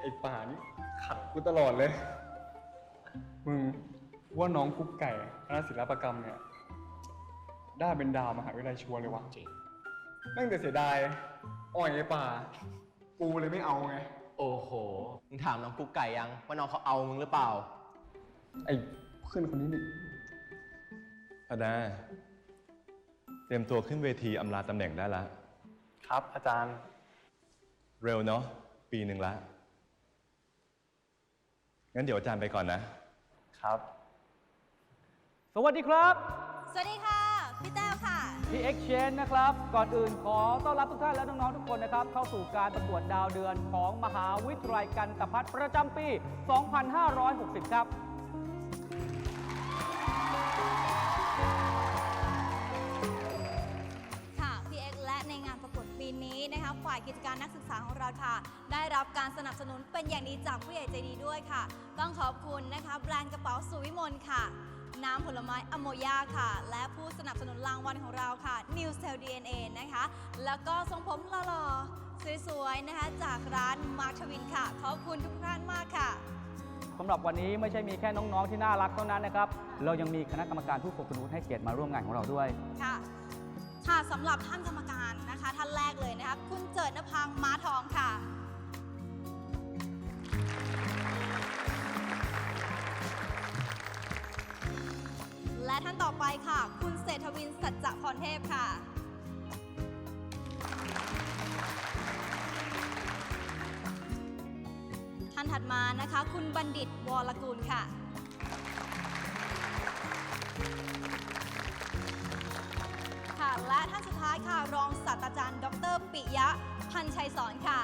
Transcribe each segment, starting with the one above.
ไอ้ป่านี่ขัดกูตลอดเลย มึงว่าน้องกุ๊กไก่คณะศิลปกรรมเนี่ย ได้เป็นดาวมหาวิทยาลัยชัวร์เลยวะจริงแม่งแต่เสียดาย อ่อยไอ้ป่า กูเลยไม่เอาไง โอ้โห มึงถามน้องกุ๊กไก่ยัง ว่าน้องเขาเอามึงหรือเปล่า ไอ้เพื่อนคนนี้นี่อาดา เตรียมตัวขึ้นเวทีอำลาตำแหน่งได้ละ ครับ อาจารย์ เร็วเนาะ ปีหนึ่งละ งั้นเดี๋ยวอาจารย์ไปก่อนนะ ครับ สวัสดีครับ สวัสดีค่ะ พี่แต้ว ค่ะพี่เอ็กเชนนะครับ ก่อนอื่นขอต้อนรับทุกท่านและน้อง ๆ ทุกคนนะครับ เข้าสู่การประกวดดาวเดือนของมหาวิทยาลัยกันตพัฒน์ประจำปี 2560 ครับ ค่ะพี่เอ็กและในงานประกวดปีนี้นะคะฝ่ายกิจการนักศึกษาของเราค่ะ ได้รับการสนับสนุนเป็นอย่างดีจากผู้ใหญ่ใจดีด้วยค่ะ ต้องขอบคุณนะคะแบรนด์กระเป๋าสุวิมลค่ะ น้ำผลไม้อโมยาค่ะ และผู้สนับสนุนรางวัลของเราค่ะ New c e l DNA นะคะ แล้วก็ทรงผมหล่อๆ สวยๆ นะคะ จากร้านมาร์ทวินค่ะ ขอบคุณทุกท่านมากค่ะผมำหรับวันนี้ไม่ใช่มีแค่น้องๆ ที่น่ารักเท่านั้นนะครับ เรายังมีคณะกรรมการผู้ทรงคุณวุฒิให้เกียรติมาร่วมงานของเราด้วย ค่ะ ค่ะสำหรับท่านกรรมการนะคะ ท่านแรกเลยนะคะ คุณเจิดนพังม้าทองค่ะ และท่านต่อไปค่ะ คุณเศรษฐวินสัจจะพรเทพค่ะท่านถัดมานะคะ คุณบัณฑิตวรกุลค่ะ ค่ะ และท่านสุดท้ายค่ะ รองศาสตราจารย์ ดรปิยะ พันชัยสอนค่ะ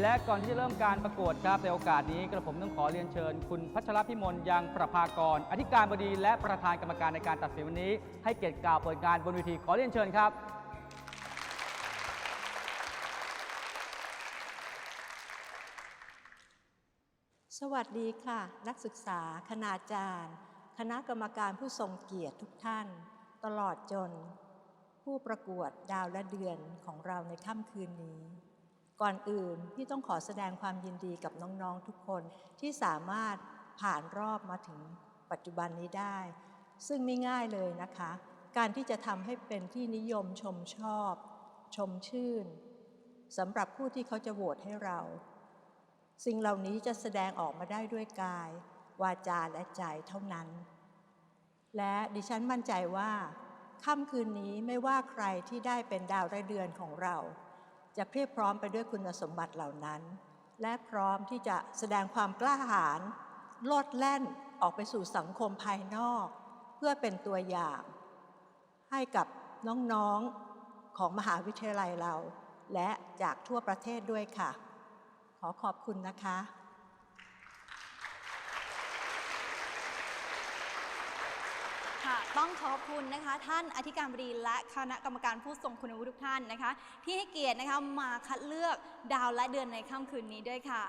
และก่อนที่จะเริ่มการประกวดครับในโอกาสนี้กระผมต้องขอเรียนเชิญ คุณพัชรพิมลยังประภากร อธิการบดีและประธานกรรมการในการตัดสินวันนี้ ให้เกียรติกล่าวเปิดการบนเวทีขอเรียนเชิญครับ สวัสดีค่ะ นักศึกษา คณาจารย์ คณะกรรมการผู้ทรงเกียรติทุกท่าน ตลอดจน ผู้ประกวดดาวและเดือนของเราในค่ำคืนนี้ ก่อนอื่นพี่ต้องขอแสดงความยินดีกับน้องๆทุกคนที่สามารถผ่านรอบมาถึงปัจจุบันนี้ได้ ซึ่งไม่ง่ายเลยนะคะ การที่จะทำให้เป็นที่นิยมชมชอบ ชมชื่นสำหรับผู้ที่เขาจะโหวตให้เรา สิ่งเหล่านี้จะแสดงออกมาได้ด้วยกาย วาจาและใจเท่านั้น และดิฉันมั่นใจว่าค่ำคืนนี้ไม่ว่าใครที่ได้เป็นดาวไรเดือนของเรา จะเพียบพร้อมไปด้วยคุณสมบัติเหล่านั้น และพร้อมที่จะแสดงความกล้าหาญโลดแล่นออกไปสู่สังคมภายนอก เพื่อเป็นตัวอย่าง ให้กับน้องๆของมหาวิทยาลัยเรา และจากทั่วประเทศด้วยค่ะ ขอขอบคุณนะคะ ค่ะ ต้องขอบคุณนะคะ ท่านอธิการบดีและคณะกรรมการผู้ทรงคุณวุฒิทุกท่านนะคะ ที่ให้เกียรตินะคะมาคัดเลือกดาวและเดือนในค่ำคืนนี้ด้วยค่ะ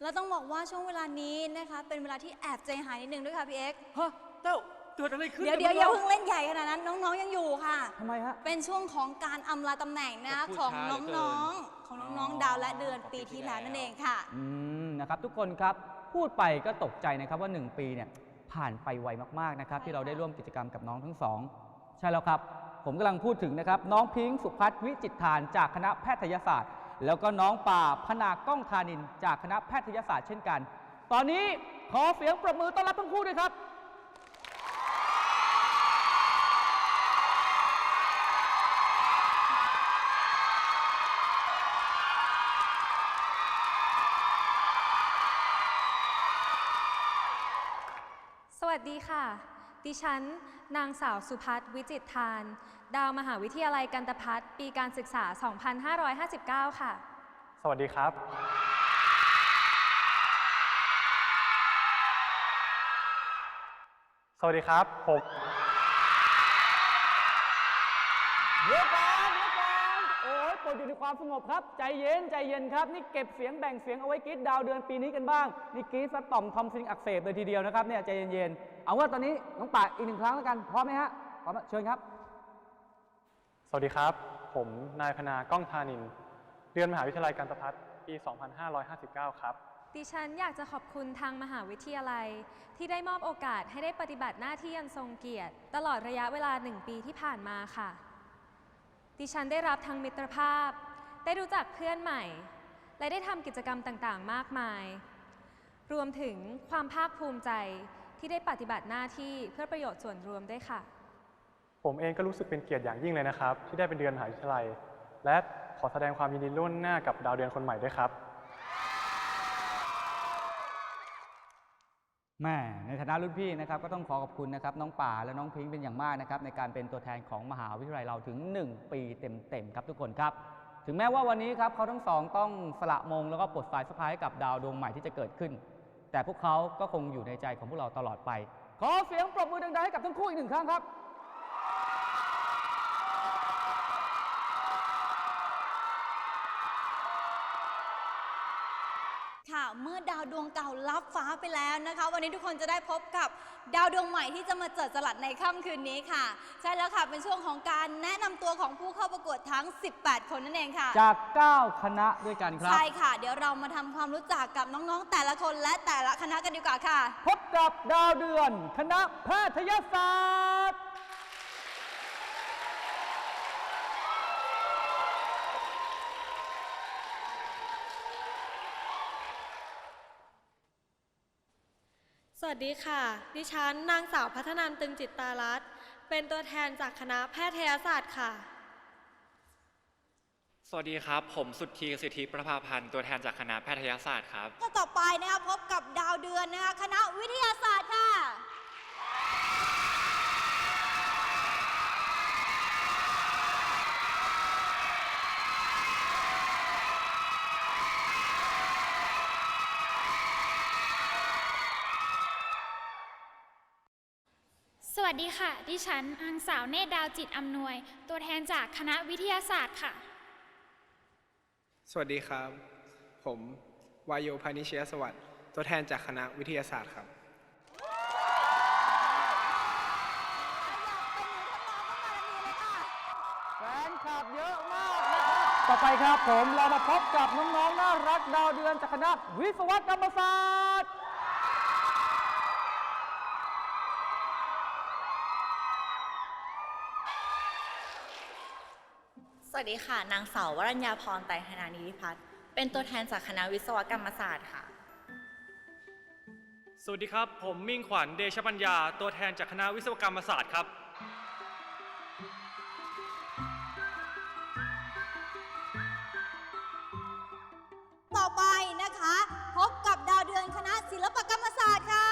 แล้วต้องบอกว่าช่วงเวลานี้นะคะ เป็นเวลาที่แอบใจหายนิดนึงด้วยค่ะพี่เอ็กซ์ฮะเต้าเกิดอะไรขึ้นเดี๋ยวเดี๋ยวอย่าเพิ่งเล่นใหญ่ขนาดนั้น น้องๆยังอยู่ค่ะ ทำไมฮะ เป็นช่วงของการอำลาตำแหน่งนะของน้องๆของน้องๆดาวและเดือนปีที่แล้วนั่นเองค่ะ อืมนะครับทุกคนครับพูดไปก็ตกใจนะครับว่า 1 ปีเนี่ย ผ่านไปไวมากๆนะครับใช่ที่เราค่ะได้ร่วมกิจกรรมกับน้องทั้งสอง ใช่แล้วครับ ผมกำลังพูดถึงนะครับ น้องพิงค์สุพัฒน์วิจิตรทานจากคณะแพทยศาสตร์ แล้วก็น้องป่าพนากล้องธานิน จากคณะแพทยศาสตร์เช่นกัน ตอนนี้ขอเสียงปรบมือต้อนรับทั้งคู่ด้วยครับ ค่ะ ดิฉัน นางสาวสุพัฒน์วิจิตรทาน ดาวมหาวิทยาลัยกันตพัฒน์ปีการศึกษา 2559 ค่ะ สวัสดีครับ สวัสดีครับ ผม เดี๋ยวก่อนเดี๋ยวก่อนโอ้ยโปรดอยู่ในความสงบครับ ใจเย็น ใจเย็นครับ นี่เก็บเสียงแบ่งเสียงเอาไว้กรีดดาวเดือนปีนี้กันบ้าง นี่กรีดสะต่อมทอมซิงอักเสบเลยทีเดียวนะครับเนี่ย ใจเย็นๆ เอาว่าตอนนี้น้องป่าอีกหนึ่งครั้งแล้วกัน พร้อมไหมฮะ พร้อมแล้วเชิญครับ สวัสดีครับ ผมนายพนากล้องธานิน เรียนมหาวิทยาลัยการตพัฒน์ปี 2559 ครับ ดิฉันอยากจะขอบคุณทางมหาวิทยาลัย ที่ได้มอบโอกาสให้ได้ปฏิบัติหน้าที่อันทรงเกียรติ ตลอดระยะเวลาหนึ่งปีที่ผ่านมาค่ะ ดิฉันได้รับทั้งมิตรภาพ ได้รู้จักเพื่อนใหม่ และได้ทำกิจกรรมต่างๆ มากมาย รวมถึงความภาคภูมิใจ ที่ได้ปฏิบัติหน้าที่เพื่อประโยชน์ส่วนรวมด้วยค่ะ ผมเองก็รู้สึกเป็นเกียรติอย่างยิ่งเลยนะครับ ที่ได้เป็นเดือนมหาวิทยาลัย และขอแสดงความยินดีล่วงหน้ากับดาวเดือนคนใหม่ด้วยครับแม่ในฐานะรุ่นพี่นะครับก็ต้องขอขอบคุณนะครับน้องป่าและน้องพิงค์เป็นอย่างมากนะครับในการเป็นตัวแทนของมหาวิทยาลัยเราถึง 1 ปีเต็มๆครับทุกคนครับ ถึงแม้ว่าวันนี้ครับเขาทั้งสองต้องสละมงแล้วก็ปลดสายสะพายให้กับดาวดวงใหม่ที่จะเกิดขึ้น แต่พวกเขาก็คงอยู่ในใจของพวกเราตลอดไป ขอเสียงปรบมือดังๆให้กับทั้งคู่อีกหนึ่งครั้งครับ เมื่อดาวดวงเก่าลับฟ้าไปแล้วนะคะ วันนี้ทุกคนจะได้พบกับดาวดวงใหม่ที่จะมาเจิดจรัสในค่ำคืนนี้ค่ะ ใช่แล้วค่ะเป็นช่วงของการแนะนำตัวของผู้เข้าประกวดทั้ง 18 คนนั่นเองค่ะ จาก 9 คณะด้วยกันครับ ใช่ค่ะ เดี๋ยวเรามาทำความรู้จักกับน้องๆ แต่ละคนและแต่ละคณะกันดีกว่าค่ะ พบกับดาวเดือน คณะแพทยศาสตร์ สวัสดีค่ะ ดิฉันนางสาวพัฒนันตึงจิตตารัตน์เป็นตัวแทนจากคณะแพทยศาสตร์ค่ะ สวัสดีครับ ผมสุทธีสิทธิประภาพันธ์ตัวแทนจากคณะแพทยศาสตร์ครับ ก็ต่อไปนะคะพบกับดาวเดือนนะคะคณะวิทยาศาสตร์ค่ะ วัสดีค่ะ ดิฉันนางสาวเนตรดาวจิตอำนวย ตัวแทนจากคณะวิทยาศาสตร์ค่ะ สวัสดีครับ ผมวายโยพานิชยสวัสดิ์ตัวแทนจากคณะวิทยาศาสตร์ครับ แฟนคลับเยอะมากนะครับ ต่อไปครับผมเรามาพบกับน้องๆ น่ารักดาวเดือนจากคณะวิศวกรรมศาสตร์ วัสดีค่ะ นางสาววรัญญาพรไตรธนานิธิพัฒน์เป็นตัวแทนจากคณะวิศวกรรมศาสตร์ค่ะ สวัสดีครับ ผมมิ่งขวัญเดชปัญญา ตัวแทนจากคณะวิศวกรรมศาสตร์ครับ ต่อไปนะคะ พบกับดาวเดือนคณะศิลปกรรมศาสตร์ค่ะ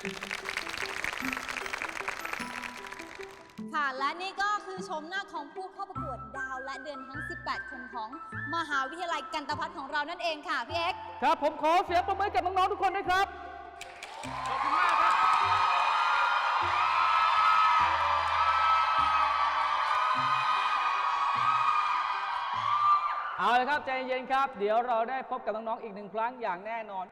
ค่ะ และนี่ก็คือชมหน้าของผู้เข้าประกวดดาวและเดือนทั้ง 18 คนของมหาวิทยาลัยกันตพัฒน์ของเรานั่นเองค่ะ พี่เอ็กซ์ครับผมขอเสียงปรบมือให้กับน้องๆทุกคนด้วยครับ ขอบคุณมากครับ เอาละครับใจเย็นๆครับ เดี๋ยวเราได้พบกับน้องๆอีกหนึ่งครั้งอย่างแน่นอน